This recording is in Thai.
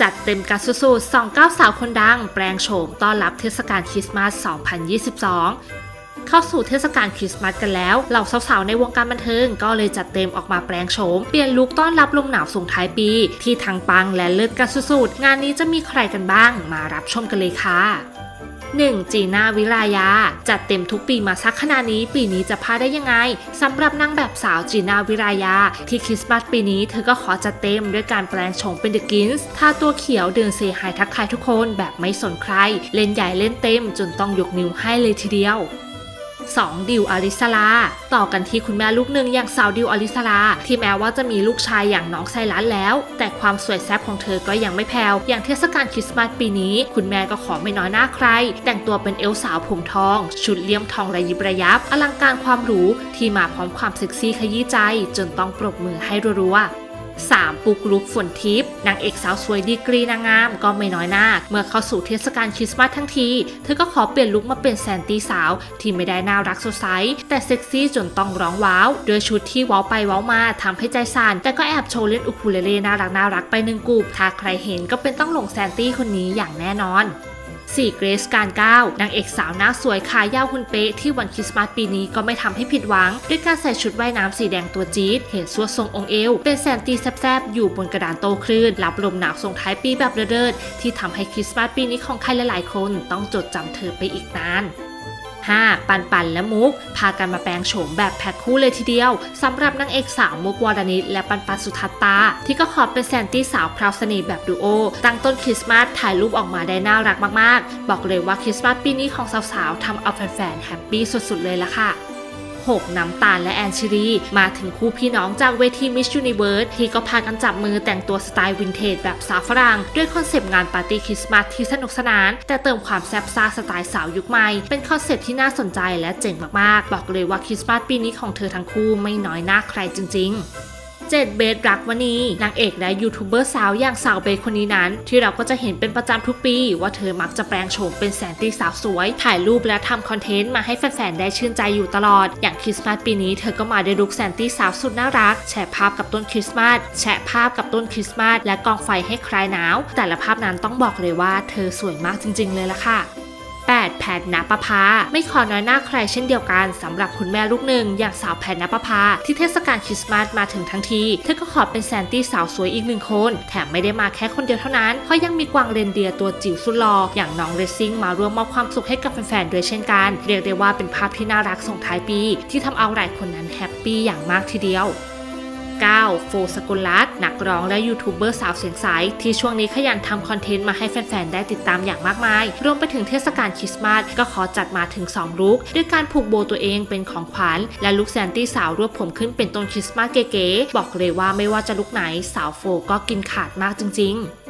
จัดเต็มการสุดๆสองเก้าสาวคนดัง แปลงโฉมต้อนรับเทศกาลคริสต์มาส 2022เข้าสู่เทศกาลคริสต์มาสกันแล้ว เหล่าสาวๆ ในวงการบันเทิงก็เลยจัดเต็มออกมาแปลงโฉม เปลี่ยนลุคต้อนรับลมหนาวส่งท้ายปี ที่ทางปังและเลิศกันสุดๆ งานนี้จะมีใครกันบ้าง มารับชมกันเลยค่ะ 1. จีน่าวิรายา จัดเต็มทุกปีมาสักขนาดนี้ ปีนี้จะพลาดได้ยังไงสำหรับนางแบบสาวจีน่าวิรายา ที่คริสต์มาสปีนี้เธอก็ขอจัดเต็มด้วยการแปลงโฉมเป็นเดอะกินส์ทาตัวเขียวเดินเซฮายทักทายทุกคนแบบไม่สนใคร เล่นใหญ่เล่นเต็มจนต้องยกนิ้วให้เลยทีเดียว 2. ดิวอลิสลาต่อกันที่คุณแม่ลูกหนึ่งอย่างสาวดิวอลิสลาที่แม้ว่าจะมีลูกชายอย่างน้องไซรัสแล้ว แต่ความสวยแซ่บของเธอก็ยังไม่แผ่วอย่างเทศกาลคริสต์มาสปีนี้ คุณแม่ก็ขอไม่น้อยหน้าใคร แต่งตัวเป็นเอลสาวผมทอง ชุดเลี่ยมทองระยิบระยับ อลังการความหรูที่มาพร้อมความเซ็กซี่ขยี้ใจ จนต้องปรบมือให้รัวๆ 3. ปุกลุกฝนทิพย์นางเอกสาวสวยดีกรีนางงาม ก็ไม่น้อยหน้า เมื่อเข้าสู่เทศกาลคริสต์มาสทั้งที เธอก็ขอเปลี่ยนลุคมาเป็นแซนตี้สาว ที่ไม่ได้น่ารักสดใส แต่เซ็กซี่จนต้องร้องว้าวโดยชุดที่ว้าไปว้ามาทำให้ใจสั่นแต่ก็แอบโชว์เล่นอุคูเลเล่น่ารักน่ารักไปหนึ่งกลุ่มถ้าใครเห็นก็เป็นต้องหลงแซนตี้คนนี้อย่างแน่นอน 4. เกรซการก้าวนางเอกสาวหน้าสวยขายาวหุ่นเป๊ะที่วันคริสต์มาสปีนี้ก็ไม่ทำให้ผิดหวัง ด้วยการใส่ชุดว่ายน้ำสีแดงตัวจี๊ดเห็นสวดทรงองค์เอว เป็นแสนตีแซบๆ อยู่บนกระดานโตคลื่นรับลมหนาวส่งท้ายปีแบบเริดๆที่ทำให้คริสต์มาสปีนี้ของใครหลายๆคนต้องจดจำเธอไปอีกนาน 5. ปันปันและมุก พากันมาแปลงโฉมแบบแพ็คคู่เลยทีเดียวสำหรับนางเอกสาวมุกวรณิตและปันปันสุทัตตา ที่ก็ขอเป็นแซนตี้สาวพราวสนีแบบดูโอ ตั้งต้นคริสต์มาสถ่ายรูปออกมาได้น่ารักมาก ๆ บอกเลยว่าคริสต์มาสปีนี้ของสาวๆทำเอาแฟนๆแฮปปี้สุดๆเลยละค่ะ 6. น้ำตาลและแอนชิรี มาถึงคู่พี่น้องจากเวที Miss Universe ที่ก็พากันจับมือแต่งตัวสไตล์วินเทจแบบสาวฝรั่งด้วยคอนเซปต์งานปาร์ตี้คริสต์มาสที่สนุกสนาน แต่เติมความแซ่บซ่าสไตล์สาวยุคใหม่ เป็นคอนเซปต์ที่น่าสนใจและเจ๋งมากๆ บอกเลยว่าคริสต์มาสปีนี้ของเธอทั้งคู่ไม่น้อยหน้าใครจริง ๆ เจดเบสรักวนีนางเอกและยูทูบเบอร์สาวอย่างสาวเบสคนนี้นั้น ที่เราก็จะเห็นเป็นประจำทุกปี ว่าเธอมักจะแปลงโฉมเป็นแซนตี้สาวสวย ถ่ายรูปและทำคอนเทนต์มาให้แฟนๆได้ชื่นใจอยู่ตลอด อย่างคริสต์มาสปีนี้เธอก็มาในลุคแซนตี้สาวสุดน่ารัก แชร์ภาพกับต้นคริสต์มาสแชร์ภาพกับต้นคริสต์มาสและกองไฟให้คลายหนาว แต่ละภาพนั้นต้องบอกเลยว่าเธอสวยมากจริง ๆ เลยละค่ะ 8. แพทณปภาไม่ขอน้อยหน้าใครเช่นเดียวกันสำหรับคุณแม่ลูกหนึ่งอย่างสาวแพทณปภาที่เทศกาลคริสต์มาสมาถึงทั้งที เธอก็ขอเป็นแซนตี้สาวสวยอีกหนึ่งคน แถมไม่ได้มาแค่คนเดียวเท่านั้น เพราะยังมีกวางเรนเดียร์ตัวจิ๋วสุดหล่ออย่างน้องเรซซิ่งมาร่วมมอบความสุขให้กับแฟนๆด้วยเช่นกัน เรียกได้ว่าเป็นภาพที่น่ารักส่งท้ายปี ที่ทำเอาหลายคนนั้นแฮปปี้อย่างมากทีเดียว 9. โฟสกุลรัตนักร้องและยูทูบเบอร์สาวเสียงใสที่ช่วงนี้ขยันทำคอนเทนต์มาให้แฟน ๆ ได้ติดตามอย่างมากมาย รวมไปถึงเทศกาลคริสต์มาสก็ขอจัดมาถึง 2 ลุคด้วยการผูกโบตัวเองเป็นของขวัญ และลุคแซนตี้สาวรวบผมขึ้นเป็นต้นคริสต์มาสเก๋ๆบอกเลยว่าไม่ว่าจะลุคไหนสาวโฟก็กินขาดมากจริง ๆ